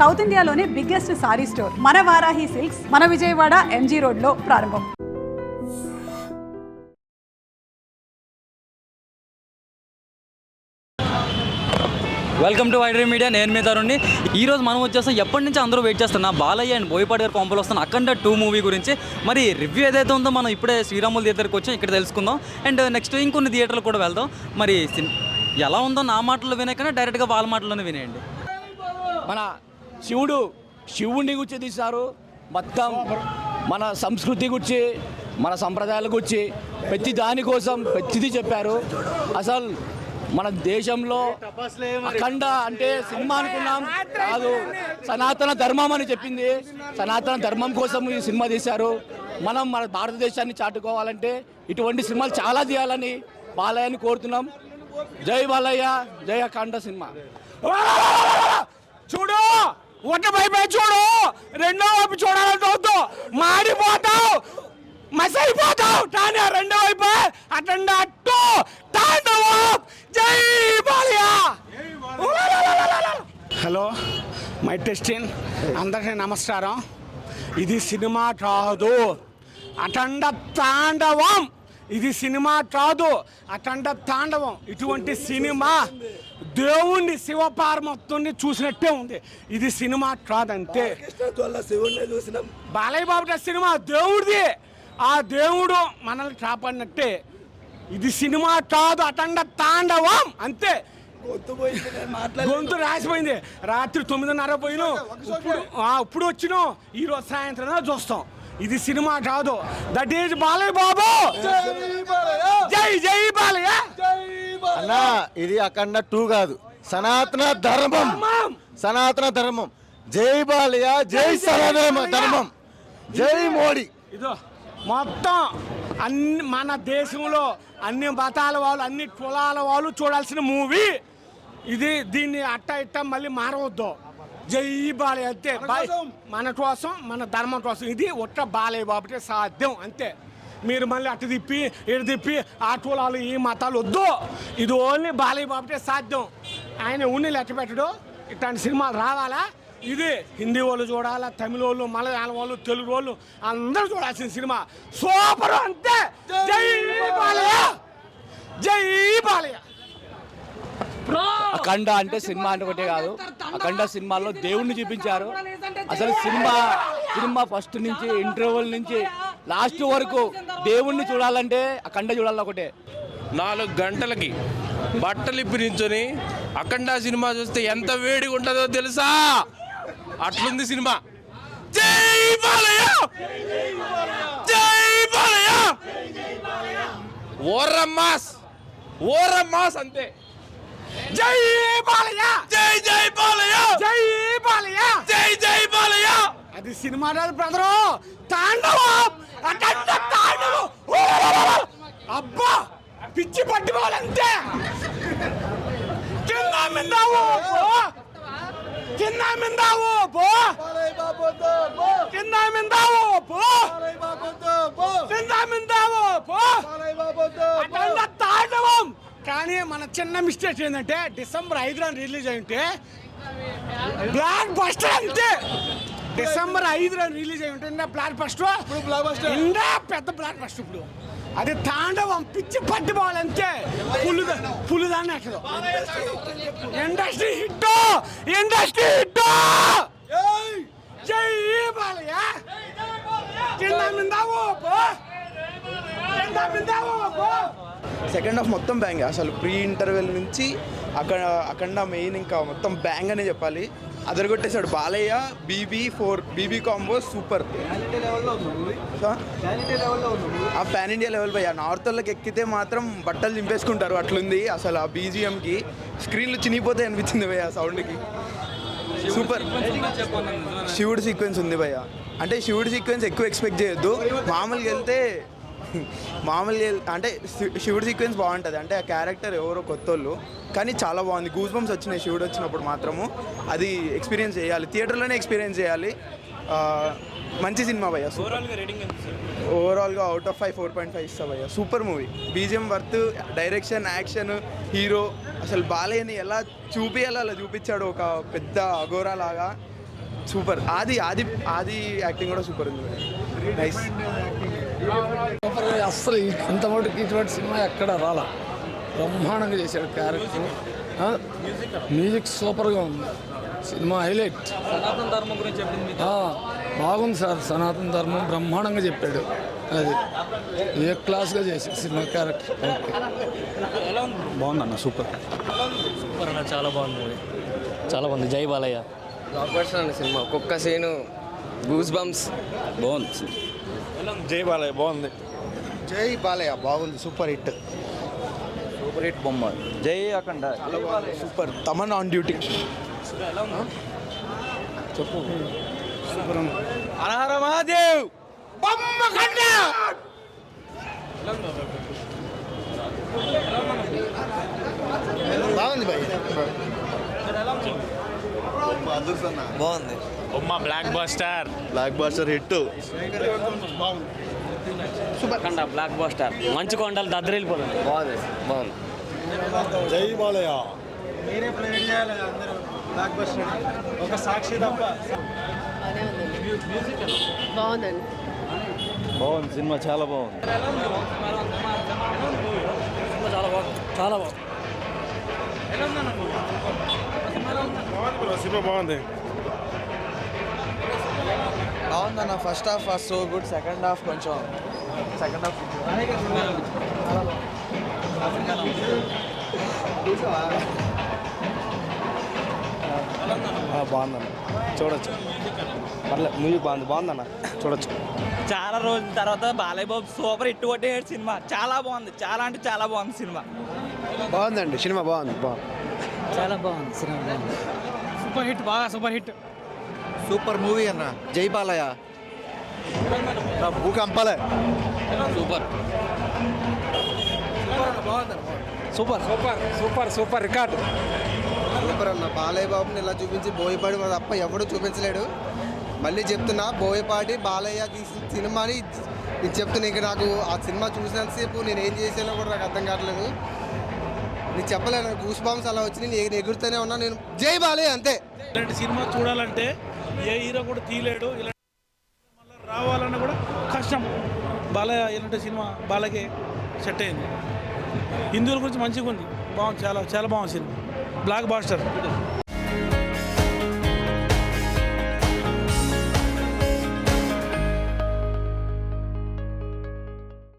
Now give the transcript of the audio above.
South ఇండియాలోనే biggest sorry store. మన Varahi silks మన విజయవాడ ఎంజీ రోడ్లో ప్రారంభం. వెల్కమ్ టు వైడరీ మీడియా నేను మీ తరుణ్ణి. ఈ రోజు మనం వచ్చేస్తాం ఎప్పటి నుంచి అందరూ వెయిట్ చేస్తున్నా బాలయ్య అండ్ బోయపాటి గారు పంపులు వస్తున్న అఖండ టూ మూవీ గురించి. మరి రివ్యూ ఏదైతే ఉందో మనం ఇప్పుడే శ్రీరాముల థియేటర్కి వచ్చాం ఇక్కడ తెలుసుకుందాం. అండ్ నెక్స్ట్ ఇంకొన్ని థియేటర్లు కూడా వెళ్దాం. మరి సిన్- ఎలా ఉందో నా మాటల్లో వినే కన్నా డైరెక్ట్గా వాళ్ళ మాటల్లోనే వినేయండి. మన శివుడు శివుడిని గురించి తీశారు. మొత్తం మన సంస్కృతి గురించి మన సంప్రదాయాల గురించి ప్రతి దానికోసం ప్రతిదీ చెప్పారు. అసలు మన దేశంలో అఖండ అంటే సినిమా అనుకున్నాం. కాదు సనాతన ధర్మం అని చెప్పింది. సనాతన ధర్మం కోసం ఈ సినిమా తీశారు. మనం మన భారతదేశాన్ని చాటుకోవాలంటే ఇటువంటి సినిమాలు చాలా తీయాలని బాలయ్యని కోరుతున్నాం. జై బాలయ్య జై అఖండ సినిమా. ఒక వైపే చూడు. రెండో వైపు చూడాలని వద్దు మాడిపోతావు. మసైపోతావు. కానీ రెండో వైపు. అటండి అట్టు తాండవం జై బాలియా. Hello my టెస్టిన్. అందరికీ నమస్కారం. ఇది సినిమా కాదు. అటండ తాండవం. ఇది సినిమా కాదు. అటండ తాండవం. ఇటువంటి సినిమా దేవుణ్ణి శివపార్వతుని చూసినట్టే ఉంది. ఇది సినిమా కాదంతే. బాలయ్య బాబు సినిమా దేవుడిది. ఆ దేవుడు మనల్ని కాపాడినట్టే. ఇది సినిమా కాదు అటండ తాండవం అంతే. గొంతు రాసిపోయింది. రాత్రి తొమ్మిదిన్నర పోయిన ఇప్పుడు ఆ, ఇప్పుడు వచ్చినాం ఈ రోజు సాయంత్రం చూస్తాం. ఇది సినిమా కాదు. That is Balayya. బాబు జై జై బాలయ్య. అన్నా ఇది అఖండ టూ కాదు. సనాతన ధర్మం. సనాతన ధర్మం. జై బాలయ్య జై సనాతన ధర్మం. జై మోడీ. ఇదో. మొత్తం అన్ని మన దేశంలో అన్ని మతాల వాళ్ళు అన్ని కులాల వాళ్ళు చూడాల్సిన మూవీ. ఇది దీన్ని అట్ట ఇట్ట మళ్ళీ మారవద్దు. జై బాలయ్య అంతే. మన కోసం. మన ధర్మం కోసం. ఇది ఒట్ట బాలయ్య బాబుటే సాధ్యం అంతే. మీరు మళ్ళీ అటు తిప్పి ఇటు తిప్పి ఆ కులాలు ఈ మతాలు వద్దు. ఇది ఓన్లీ బాలయ్య బాబుటే సాధ్యం. ఆయన ఉన్ని లెక్క పెట్టడు ఇట్లాంటి సినిమాలు రావాలా? ఇది హిందీ వాళ్ళు చూడాలా తమిళ వాళ్ళు మలయాళం వాళ్ళు తెలుగు వాళ్ళు అందరూ చూడాల్సిన సినిమా. సూపర్ అంతే జై బాలయ్య! జై బాలయ్య! అఖండ అంటే సినిమా అంటే ఒకటే కాదు. అఖండ సినిమాలో దేవుణ్ణి చూపించారు. అసలు సినిమా సినిమా ఫస్ట్ నుంచి ఇంటర్వెల్ నుంచి లాస్ట్ వరకు దేవుణ్ణి చూడాలంటే అఖండ చూడాలి ఒకటే. నాలుగు గంటలకి బట్టలు ఇప్పి నించొని అఖండ సినిమా చూస్తే ఎంత వేడిగా ఉంటుందో తెలుసా? అట్లుంది సినిమా. జై బాలయ్య! జై బాలయ్య! ఓరమ్మాస్ ఓరమ్మాస్ అంతే. జై బాలయ్య! జై జై బాలయ్య! జై బాలయ్య! జై జై బాలయ్య! అది సినిమా రాదు బ్రదరు. తాండవం! అబ్బా పిచ్చి పట్టుకోవాలంతే కింద మిందావు కింద మిందావు పో. కింద మిందావు పో. కింద మిందావు పో. తాండవం కానీ మన చిన్న మిస్టేక్ ఏంటంటే డిసెంబర్ ఐదున రిలీజ్ అయి ఉంటే బ్లాక్ బస్టర్ అంతే. డిసెంబర్ ఐదున రిలీజ్ అయి ఉంటే బ్లాక్ బస్టర్ ఇంకా పెద్ద బ్లాక్ బస్టర్ ఇప్పుడు అది తాండవం పిచ్చి పట్టిపోవాలంతే పులుద పులుదాన్ని అక్కడ ఇండస్ట్రీ హిట్ ఇండస్ట్రీ హిట్ జై బాలయ్య కింద మిందావు పో కింద మిందావు పో సెకండ్ హాఫ్ మొత్తం బ్యాంగ్. అసలు ప్రీ ఇంటర్వెల్ నుంచి అక్కడ అక్కడ మెయిన్ ఇంకా మొత్తం బ్యాంగ్ అనే చెప్పాలి. అదరగొట్టేశాడు Balayya BB four BB combo super. ఆ? పాన్ ఇండియా లెవెల్ భయ్య నార్త్ వాళ్ళకి ఎక్కితే మాత్రం బట్టలు చింపేసుకుంటారు అట్లుంది. అసలు ఆ బీజిఎంకి స్క్రీన్లు చినిగిపోతాయి అనిపించింది భయ్య సౌండ్కి. సూపర్. శివుడు సీక్వెన్స్ ఉంది భయ్య. అంటే శివుడు సీక్వెన్స్ ఎక్కువ ఎక్స్పెక్ట్ చేయొద్దు. మామూలుగా వెళ్తే మామూలుగా అంటే శి- శివుడు సీక్వెన్స్ బాగుంటుంది. అంటే ఆ క్యారెక్టర్ ఎవరో కొత్త వాళ్ళు కానీ చాలా బాగుంది. గూస్ బంప్స్ వచ్చినాయి శివుడు వచ్చినప్పుడు మాత్రము. అది ఎక్స్పీరియన్స్ చేయాలి. థియేటర్లోనే ఎక్స్పీరియన్స్ చేయాలి. ఆ, మంచి సినిమా భయ్య ఓవరాల్గా out of five four point five ఇస్తా భయ్య. Super movie BGM worth direction action hero అసలు బాలయ్యని ఎలా చూపియాలో అలా చూపించాడు ఒక పెద్ద అఘోరా లాగా. సూపర్ ఆది ఆది ఆది యాక్టింగ్ కూడా సూపర్ ఉంది నైస్ అస్సలు ఇంతమటుకు ఇటువంటి సినిమా ఎక్కడ రాలా? బ్రహ్మాండంగా చేశాడు క్యారెక్టర్. ఆ? మ్యూజిక్ సూపర్గా ఉంది. Cinema highlight. సనాతన ధర్మం గురించి చెప్పింది మీకు. ఆ, బాగుంది సార్. సనాతన ధర్మం బ్రహ్మాండంగా చెప్పాడు. అది ఏ క్లాస్గా చేశాడు సినిమా క్యారెక్టర్? ఓకే. బాగుందన్న సూపర్. సూపర్ అన్న చాలా బాగుంది మూవీ. చాలా బాగుంది. జై బాలయ్య. అన్న సినిమా. ఒక్కొక్క సీను గూస్ బంప్స్ బాగుంది. జై బాలయ్య బాగుంది. జై బాలయ్య బాగుంది సూపర్ హిట్. సూపర్ హిట్ బొమ్మ. జై Akhanda. Super. Thaman on duty. Hara Mahadev! బాగుంది భయ్ బాగుంది. బొమ్మ blockbuster black buster hit కొండ బ్లాక్ బస్టర్ మంచు కొండలు దద్దరిల్లిపోతుంది. బాగుంది. బాగుంది. జై బాలయ్య. బాగుందండి. బాగుంది. సినిమా చాలా బాగుంది. చాలా బాగుంది. చాలా బాగుంది. సినిమా బాగుంది. బాగుందన్న first half first so good second half కొంచెం సెకండ్ హాఫ్ బాగుందన్న చూడొచ్చు. పర్లేదు మూవీ బాగుంది బాగుందన్న చూడొచ్చు. చాలా రోజుల తర్వాత బాలయ్య బాబు సూపర్ హిట్ కొట్టేసాడు సినిమా. చాలా బాగుంది. చాలా అంటే చాలా బాగుంది సినిమా. బాగుందండి సినిమా బాగుంది బాగుంది. చాలా బాగుంది సినిమా బాగుంది. సూపర్ హిట్ బాగా సూపర్ హిట్. సూపర్ మూవీ అన్న. జై బాలయ్య. నా భూకంపాలే super. Super. Super super super record. Super అన్న. బాలయ్య బాబుని ఇలా చూపించి బోయపాటి తప్ప ఎవడు చూపించలేడు. మళ్ళీ చెప్తున్నా బోయపాటి బాలయ్య తీసిన సినిమాని నేను చెప్తున్నా ఇంకా నాకు. ఆ సినిమా చూసినంతసేపు నేను ఏం చేసానో కూడా నాకు అర్థం కావట్లేదు. నేను చెప్పలేను. గూస్ బాంబ్స్ అలా వచ్చి నేను ఎగురుతూనే ఉన్నా. నేను జై బాలే అంతే. ఇలాంటి సినిమా చూడాలంటే ఏ హీరో కూడా తీయలేడు. ఇలాంటి మళ్ళీ రావాలన్నా కూడా కష్టం. బాలయ్య ఇలాంటి సినిమా బాలకే సెట్ అయింది. హిందువుల గురించి మంచిగా ఉంది. బాగుంది. చాలా చాలా బాగుంది సినిమా. Black buster